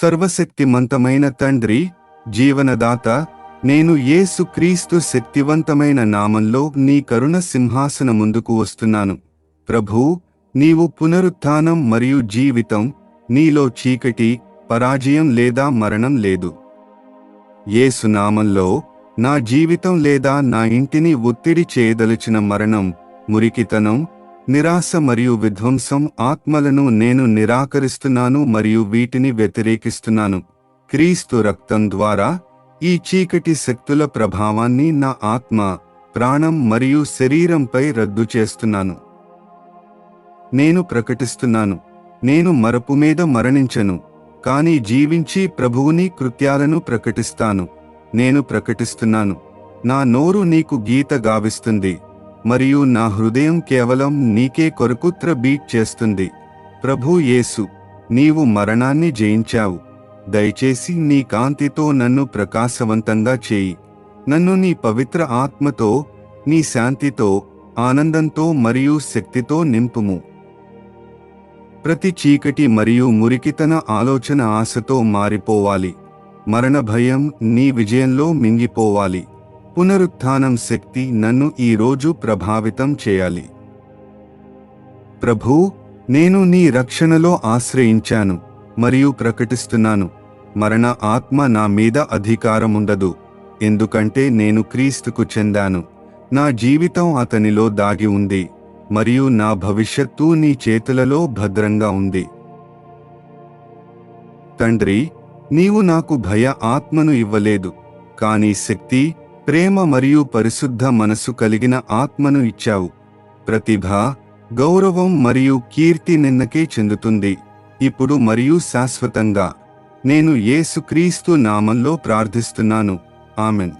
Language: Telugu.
సర్వశక్తిమంతమైన తండ్రి జీవనదాత నేను యేసు క్రీస్తు శక్తివంతమైన నామంలో నీ కరుణ సింహాసన ముందుకు వస్తున్నాను. ప్రభూ నీవు పునరుత్థానం మరియు జీవితం నీలో చీకటి పరాజయం లేదా మరణం లేదు. యేసు నామంలో నా జీవితం లేదా నా ఇంటిని ఒత్తిడి చేయదలిచిన మరణం మురికితనం నిరాశ మరియు విధ్వంసం ఆత్మలను నేను నిరాకరిస్తున్నాను మరియు వీటిని వ్యతిరేకిస్తున్నాను. క్రీస్తు రక్తం ద్వారా ఈ చీకటి శక్తుల ప్రభావాన్ని నా ఆత్మ ప్రాణం మరియు శరీరంపై రద్దు చేస్తున్నాను. నేను ప్రకటిస్తున్నాను. నేను మరపు మీద మరణించను. కానీ జీవించి ప్రభువుని కృత్యాలను ప్రకటిస్తాను. నేను ప్రకటిస్తున్నాను. నా నోరు నీకు గీత గావిస్తుంది. మరియు నా హృదయం కేవలం నీకే కొరకుత్ర బీట్ చేస్తుంది. ప్రభు యేసు నీవు మరణాన్ని జయించావు. దయచేసి నీ కాంతితో నన్ను ప్రకాశవంతంగా చేయి. నన్ను నీ పవిత్ర ఆత్మతో నీ శాంతితో ఆనందంతో మరియు శక్తితో నింపుము. ప్రతి చీకటి మరియు మురికితన ఆలోచన ఆశతో మారిపోవాలి. మరణ భయం నీ విజయంలో మింగిపోవాలి. పునరుత్థానం శక్తి నన్ను ఈ రోజు ప్రభావితం చేయాలి. ప్రభూ నేను నీ రక్షణలో ఆశ్రయించాను మరియు ప్రకటిస్తున్నాను. మరణ ఆత్మ నా మీద అధికారముండదు ఎందుకంటే నేను క్రీస్తుకు చెందాను. నా జీవితం అతనిలో దాగి ఉంది మరియు నా భవిష్యత్తు నీ చేతులలో భద్రంగా ఉంది. తండ్రి నీవు నాకు భయ ఆత్మను ఇవ్వలేదు కానీ శక్తి ప్రేమ మరియు పరిశుద్ధ మనసు కలిగిన ఆత్మను ఇచ్చావు. ప్రతిభ గౌరవం మరియు కీర్తి నిన్నకే చెందుతుంది. ఇప్పుడు మరియు శాశ్వతంగా. నేను యేసుక్రీస్తు నామంలో ప్రార్థిస్తున్నాను. ఆమెన్.